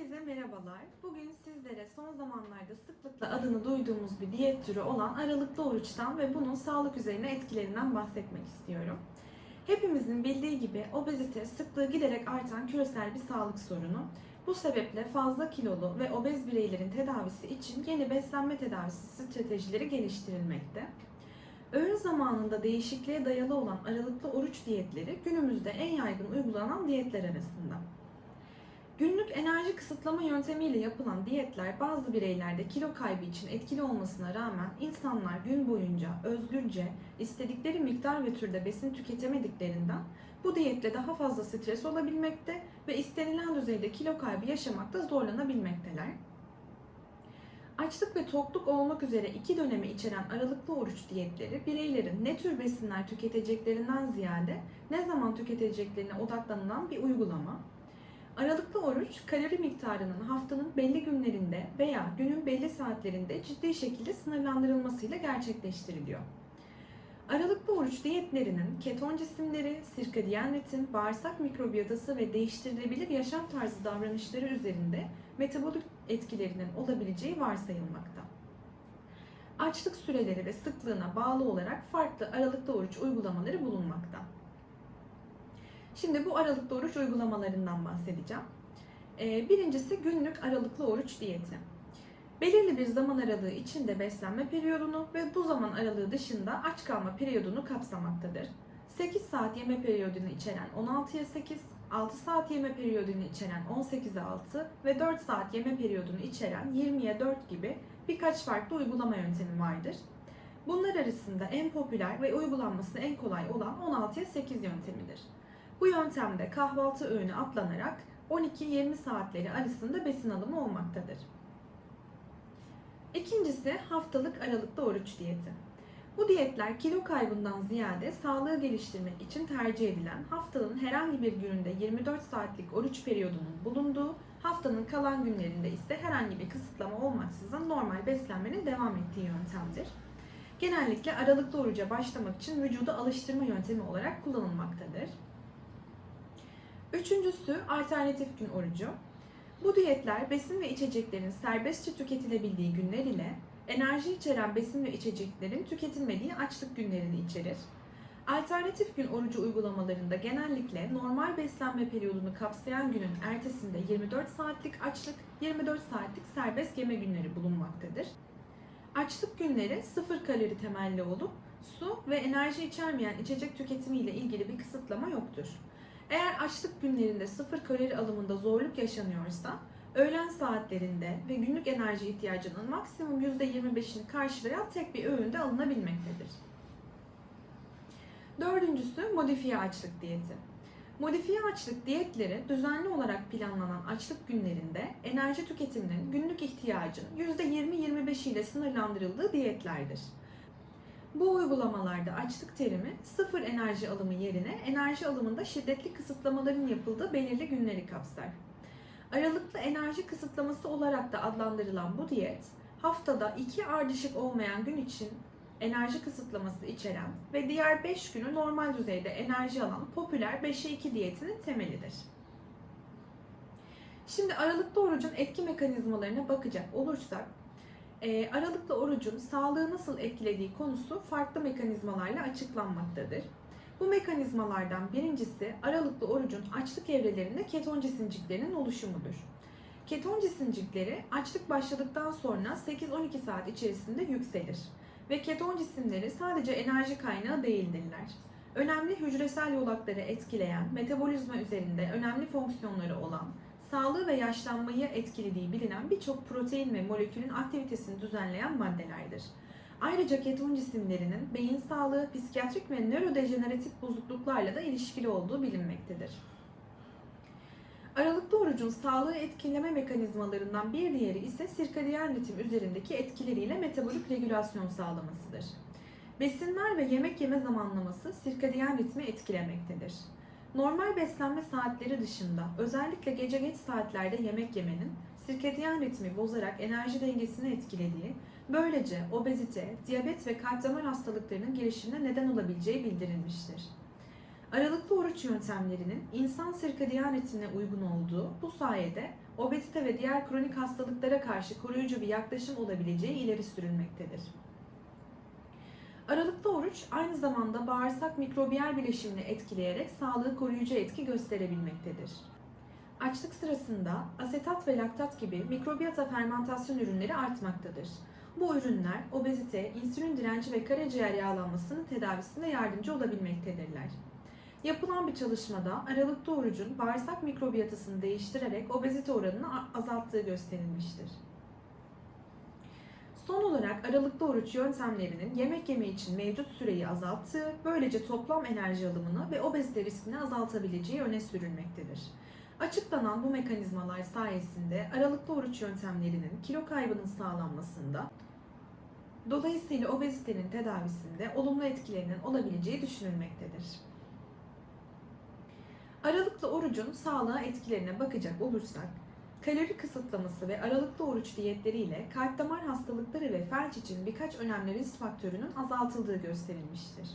Herkese merhabalar. Bugün sizlere son zamanlarda sıklıkla adını duyduğumuz bir diyet türü olan aralıklı oruçtan ve bunun sağlık üzerine etkilerinden bahsetmek istiyorum. Hepimizin bildiği gibi obezite sıklığı giderek artan küresel bir sağlık sorunu. Bu sebeple fazla kilolu ve obez bireylerin tedavisi için yeni beslenme tedavisi stratejileri geliştirilmekte. Öğün zamanında değişikliğe dayalı olan aralıklı oruç diyetleri günümüzde en yaygın uygulanan diyetler arasında. Günlük enerji kısıtlama yöntemiyle yapılan diyetler bazı bireylerde kilo kaybı için etkili olmasına rağmen insanlar gün boyunca özgürce istedikleri miktar ve türde besin tüketemediklerinden bu diyetle daha fazla stres olabilmekte ve istenilen düzeyde kilo kaybı yaşamakta zorlanabilmekteler. Açlık ve tokluk olmak üzere iki dönemi içeren aralıklı oruç diyetleri bireylerin ne tür besinler tüketeceklerinden ziyade ne zaman tüketeceklerine odaklanılan bir uygulama. Aralıklı oruç kalori miktarının haftanın belli günlerinde veya günün belli saatlerinde ciddi şekilde sınırlandırılmasıyla gerçekleştiriliyor. Aralıklı oruç diyetlerinin keton cisimleri, sirkadiyen ritim, bağırsak mikrobiyotası ve değiştirilebilir yaşam tarzı davranışları üzerinde metabolik etkilerinin olabileceği varsayılmakta. Açlık süreleri ve sıklığına bağlı olarak farklı aralıklı oruç uygulamaları bulunmakta. Şimdi bu aralıklı oruç uygulamalarından bahsedeceğim. Ee, Birincisi günlük aralıklı oruç diyeti. Belirli bir zaman aralığı içinde beslenme periyodunu ve bu zaman aralığı dışında aç kalma periyodunu kapsamaktadır. 8 saat yeme periyodunu içeren 16'ya 8, 6 saat yeme periyodunu içeren 18'e 6 ve 4 saat yeme periyodunu içeren 20'ye 4 gibi birkaç farklı uygulama yöntemi vardır. Bunlar arasında en popüler ve uygulanması en kolay olan 16'ya 8 yöntemidir. Bu yöntemde kahvaltı öğünü atlanarak 12-20 saatleri arasında besin alımı olmaktadır. İkincisi haftalık aralıklı oruç diyeti. Bu diyetler kilo kaybından ziyade sağlığı geliştirmek için tercih edilen haftanın herhangi bir gününde 24 saatlik oruç periyodunun bulunduğu, haftanın kalan günlerinde ise herhangi bir kısıtlama olmaksızın normal beslenmenin devam ettiği yöntemdir. Genellikle aralıklı oruca başlamak için vücuda alıştırma yöntemi olarak kullanılmaktadır. Üçüncüsü alternatif gün orucu. Bu diyetler besin ve içeceklerin serbestçe tüketilebildiği günler ile enerji içeren besin ve içeceklerin tüketilmediği açlık günlerini içerir. Alternatif gün orucu uygulamalarında genellikle normal beslenme periyodunu kapsayan günün ertesinde 24 saatlik açlık, 24 saatlik serbest yeme günleri bulunmaktadır. Açlık günleri sıfır kalori temelli olup su ve enerji içermeyen içecek tüketimi ile ilgili bir kısıtlama yoktur. Eğer açlık günlerinde sıfır kalori alımında zorluk yaşanıyorsa, öğlen saatlerinde ve günlük enerji ihtiyacının maksimum %25'ini karşılayan tek bir öğünde alınabilmektedir. Dördüncüsü modifiye açlık diyeti. Modifiye açlık diyetleri düzenli olarak planlanan açlık günlerinde enerji tüketiminin günlük ihtiyacın %20-25 ile sınırlandırıldığı diyetlerdir. Bu uygulamalarda açlık terimi sıfır enerji alımı yerine enerji alımında şiddetli kısıtlamaların yapıldığı belirli günleri kapsar. Aralıklı enerji kısıtlaması olarak da adlandırılan bu diyet, haftada iki ardışık olmayan gün için enerji kısıtlaması içeren ve diğer 5 günü normal düzeyde enerji alan popüler 5'e 2 diyetinin temelidir. Şimdi aralıklı orucun etki mekanizmalarına bakacak olursak, e, aralıklı orucun sağlığı nasıl etkilediği konusu farklı mekanizmalarla açıklanmaktadır. Bu mekanizmalardan birincisi aralıklı orucun açlık evrelerinde keton cisimciklerinin oluşumudur. Keton cisimcikleri açlık başladıktan sonra 8-12 saat içerisinde yükselir ve keton cisimleri sadece enerji kaynağı değildirler. Önemli hücresel yolakları etkileyen, metabolizma üzerinde önemli fonksiyonları olan, sağlığı ve yaşlanmayı etkilediği bilinen birçok protein ve molekülün aktivitesini düzenleyen maddelerdir. Ayrıca keton cisimlerinin beyin sağlığı, psikiyatrik ve nörodejeneratif bozukluklarla da ilişkili olduğu bilinmektedir. Aralıklı orucun sağlığı etkileme mekanizmalarından bir diğeri ise sirkadiyen ritim üzerindeki etkileriyle metabolik regülasyon sağlamasıdır. Besinler ve yemek yeme zamanlaması sirkadiyen ritmi etkilemektedir. Normal beslenme saatleri dışında özellikle gece geç saatlerde yemek yemenin sirkadiyen ritmi bozarak enerji dengesini etkilediği, böylece obezite, diyabet ve kalp damar hastalıklarının gelişimine neden olabileceği bildirilmiştir. Aralıklı oruç yöntemlerinin insan sirkadiyen ritmine uygun olduğu, bu sayede obezite ve diğer kronik hastalıklara karşı koruyucu bir yaklaşım olabileceği ileri sürülmektedir. Aralıklı oruç aynı zamanda bağırsak mikrobiyal bileşimini etkileyerek sağlığı koruyucu etki gösterebilmektedir. Açlık sırasında asetat ve laktat gibi mikrobiyata fermentasyon ürünleri artmaktadır. Bu ürünler obezite, insülin direnci ve karaciğer yağlanmasının tedavisinde yardımcı olabilmektedirler. Yapılan bir çalışmada aralıklı orucun bağırsak mikrobiyatasını değiştirerek obezite oranını azalttığı gösterilmiştir. Son olarak aralıklı oruç yöntemlerinin yemek yeme için mevcut süreyi azalttığı, böylece toplam enerji alımını ve obezite riskini azaltabileceği öne sürülmektedir. Açıklanan bu mekanizmalar sayesinde aralıklı oruç yöntemlerinin kilo kaybının sağlanmasında, dolayısıyla obezitenin tedavisinde olumlu etkilerinin olabileceği düşünülmektedir. Aralıklı orucun sağlığa etkilerine bakacak olursak, kalori kısıtlaması ve aralıklı oruç diyetleriyle kalp damar hastalıkları ve felç için birkaç önemli risk faktörünün azaltıldığı gösterilmiştir.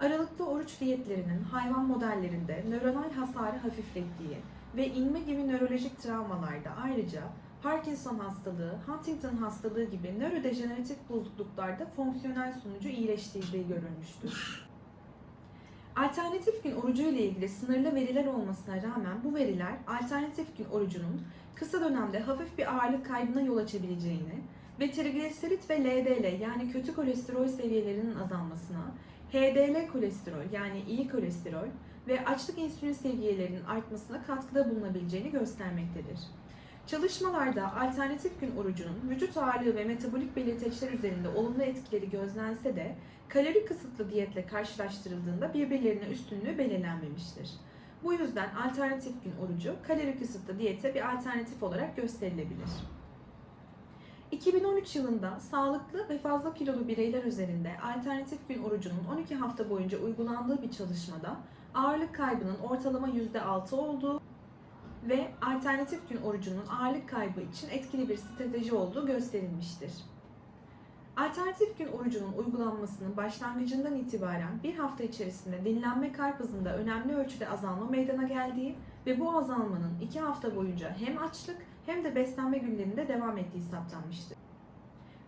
Aralıklı oruç diyetlerinin hayvan modellerinde nöronal hasarı hafiflettiği ve inme gibi nörolojik travmalarda ayrıca Parkinson hastalığı, Huntington hastalığı gibi nörodejeneratif bozukluklarda fonksiyonel sonucu iyileştirdiği görülmüştür. Alternatif gün orucu ile ilgili sınırlı veriler olmasına rağmen bu veriler alternatif gün orucunun kısa dönemde hafif bir ağırlık kaybına yol açabileceğini ve trigliserit ve LDL yani kötü kolesterol seviyelerinin azalmasına, HDL kolesterol yani iyi kolesterol ve açlık insülin seviyelerinin artmasına katkıda bulunabileceğini göstermektedir. Çalışmalarda alternatif gün orucunun vücut ağırlığı ve metabolik belirteçler üzerinde olumlu etkileri gözlense de kalori kısıtlı diyetle karşılaştırıldığında birbirlerine üstünlüğü belirlenmemiştir. Bu yüzden alternatif gün orucu kalori kısıtlı diyete bir alternatif olarak gösterilebilir. 2013 yılında sağlıklı ve fazla kilolu bireyler üzerinde alternatif gün orucunun 12 hafta boyunca uygulandığı bir çalışmada ağırlık kaybının ortalama %6 olduğu ve alternatif gün orucunun ağırlık kaybı için etkili bir strateji olduğu gösterilmiştir. Alternatif gün orucunun uygulanmasının başlangıcından itibaren bir hafta içerisinde dinlenme kalp hızında önemli ölçüde azalma meydana geldiği ve bu azalmanın iki hafta boyunca hem açlık hem de beslenme günlerinde devam ettiği saptanmıştır.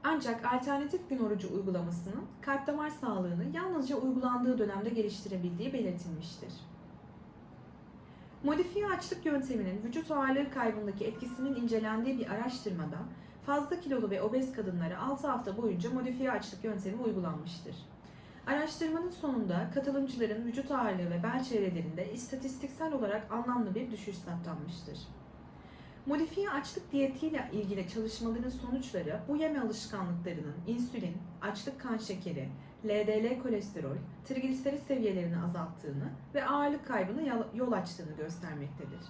Ancak alternatif gün orucu uygulamasının kalp damar sağlığını yalnızca uygulandığı dönemde geliştirebildiği belirtilmiştir. Modifiye açlık yönteminin vücut ağırlığı kaybındaki etkisinin incelendiği bir araştırmada fazla kilolu ve obez kadınlara 6 hafta boyunca modifiye açlık yöntemi uygulanmıştır. Araştırmanın sonunda katılımcıların vücut ağırlığı ve bel çevrelerinde istatistiksel olarak anlamlı bir düşüş saptanmıştır. Modifiye açlık diyetiyle ilgili çalışmaların sonuçları bu yeme alışkanlıklarının insülin, açlık kan şekeri, LDL kolesterol, trigliserit seviyelerini azalttığını ve ağırlık kaybına yol açtığını göstermektedir.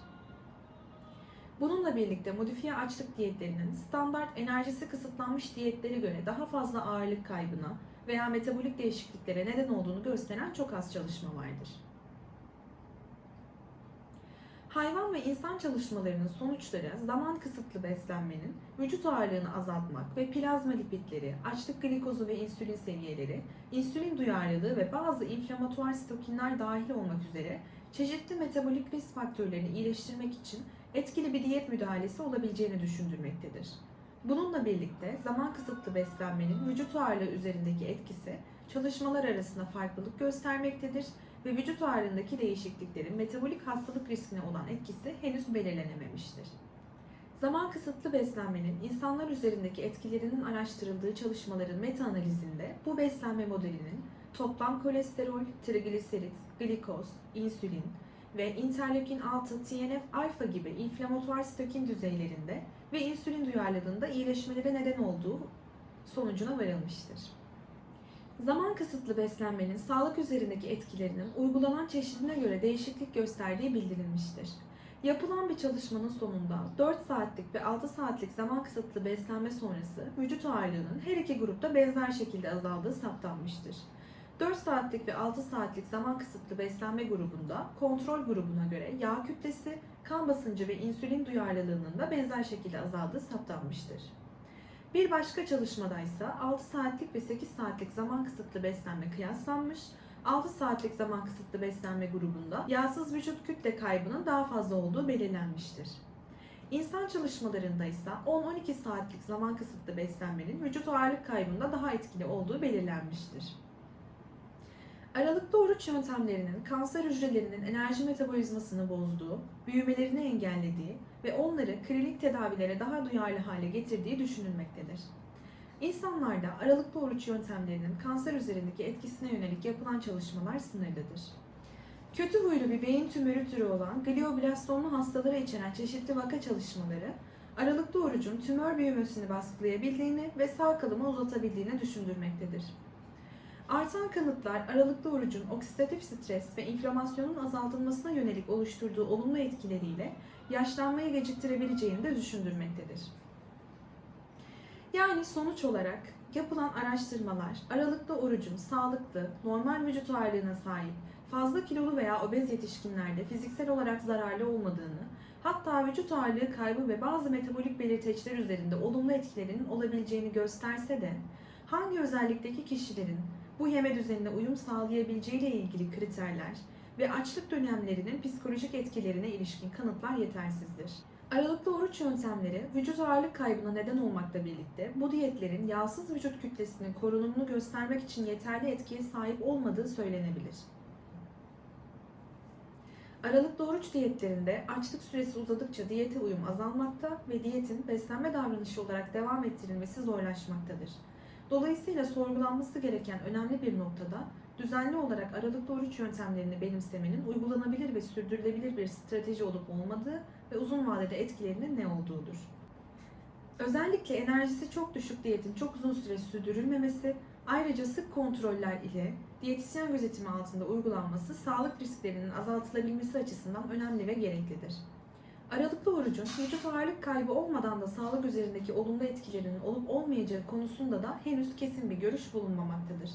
Bununla birlikte modifiye açlık diyetlerinin standart enerjisi kısıtlanmış diyetlere göre daha fazla ağırlık kaybına veya metabolik değişikliklere neden olduğunu gösteren çok az çalışma vardır. Hayvan ve insan çalışmalarının sonuçları zaman kısıtlı beslenmenin vücut ağırlığını azaltmak ve plazma lipidleri, açlık glikozu ve insülin seviyeleri, insülin duyarlılığı ve bazı inflamatuar sitokinler dahil olmak üzere çeşitli metabolik risk faktörlerini iyileştirmek için etkili bir diyet müdahalesi olabileceğini düşündürmektedir. Bununla birlikte zaman kısıtlı beslenmenin vücut ağırlığı üzerindeki etkisi çalışmalar arasında farklılık göstermektedir ve vücut ağırlığındaki değişikliklerin metabolik hastalık riskine olan etkisi henüz belirlenememiştir. Zaman kısıtlı beslenmenin insanlar üzerindeki etkilerinin araştırıldığı çalışmaların meta-analizinde bu beslenme modelinin toplam kolesterol, trigliserit, glikoz, insülin ve interleukin 6, TNF-alfa gibi inflamatuar sitokin düzeylerinde ve insülin duyarlılığında iyileşmelere neden olduğu sonucuna varılmıştır. Zaman kısıtlı beslenmenin sağlık üzerindeki etkilerinin uygulanan çeşidine göre değişiklik gösterdiği bildirilmiştir. Yapılan bir çalışmanın sonunda 4 saatlik ve 6 saatlik zaman kısıtlı beslenme sonrası vücut ağırlığının her iki grupta benzer şekilde azaldığı saptanmıştır. 4 saatlik ve 6 saatlik zaman kısıtlı beslenme grubunda kontrol grubuna göre yağ kütlesi, kan basıncı ve insülin duyarlılığının da benzer şekilde azaldığı saptanmıştır. Bir başka çalışmada ise 6 saatlik ve 8 saatlik zaman kısıtlı beslenme kıyaslanmış. 6 saatlik zaman kısıtlı beslenme grubunda yağsız vücut kütle kaybının daha fazla olduğu belirlenmiştir. İnsan çalışmalarında ise 10-12 saatlik zaman kısıtlı beslenmenin vücut ağırlık kaybında daha etkili olduğu belirlenmiştir. Aralıklı oruç yöntemlerinin kanser hücrelerinin enerji metabolizmasını bozduğu, büyümelerini engellediği ve onları klinik tedavilere daha duyarlı hale getirdiği düşünülmektedir. İnsanlarda aralıklı oruç yöntemlerinin kanser üzerindeki etkisine yönelik yapılan çalışmalar sınırlıdır. Kötü huylu bir beyin tümörü türü olan glioblastomlu hastalara içeren çeşitli vaka çalışmaları, aralıklı orucun tümör büyümesini baskılayabildiğini ve sağ kalımı uzatabildiğini düşündürmektedir. Artan kanıtlar aralıklı orucun oksidatif stres ve inflamasyonun azaltılmasına yönelik oluşturduğu olumlu etkileriyle yaşlanmayı geciktirebileceğini de düşündürmektedir. Yani sonuç olarak yapılan araştırmalar aralıklı orucun sağlıklı, normal vücut ağırlığına sahip, fazla kilolu veya obez yetişkinlerde fiziksel olarak zararlı olmadığını, hatta vücut ağırlığı kaybı ve bazı metabolik belirteçler üzerinde olumlu etkilerinin olabileceğini gösterse de hangi özellikteki kişilerin bu yeme düzenine uyum sağlayabileceği ile ilgili kriterler ve açlık dönemlerinin psikolojik etkilerine ilişkin kanıtlar yetersizdir. Aralıklı oruç yöntemleri vücut ağırlık kaybına neden olmakla birlikte bu diyetlerin yağsız vücut kütlesinin korunumunu göstermek için yeterli etkiye sahip olmadığı söylenebilir. Aralıklı oruç diyetlerinde açlık süresi uzadıkça diyete uyum azalmakta ve diyetin beslenme davranışı olarak devam ettirilmesi zorlaşmaktadır. Dolayısıyla sorgulanması gereken önemli bir noktada düzenli olarak aralıklı oruç yöntemlerini benimsemenin uygulanabilir ve sürdürülebilir bir strateji olup olmadığı ve uzun vadede etkilerinin ne olduğudur. Özellikle enerjisi çok düşük diyetin çok uzun süre sürdürülmemesi, ayrıca sık kontroller ile diyetisyen gözetimi altında uygulanması sağlık risklerinin azaltılabilmesi açısından önemli ve gereklidir. Aralıklı orucun vücut ağırlık kaybı olmadan da sağlık üzerindeki olumlu etkilerinin olup olmayacağı konusunda da henüz kesin bir görüş bulunmamaktadır.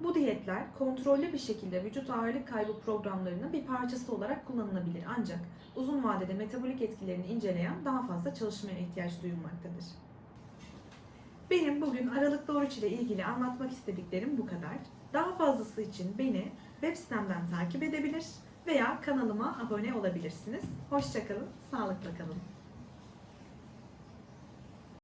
Bu diyetler kontrollü bir şekilde vücut ağırlık kaybı programlarının bir parçası olarak kullanılabilir ancak uzun vadede metabolik etkilerini inceleyen daha fazla çalışmaya ihtiyaç duyulmaktadır. Benim bugün aralıklı oruç ile ilgili anlatmak istediklerim bu kadar. Daha fazlası için beni web sitemden takip edebilir veya kanalıma abone olabilirsiniz. Hoşçakalın, sağlıkla kalın.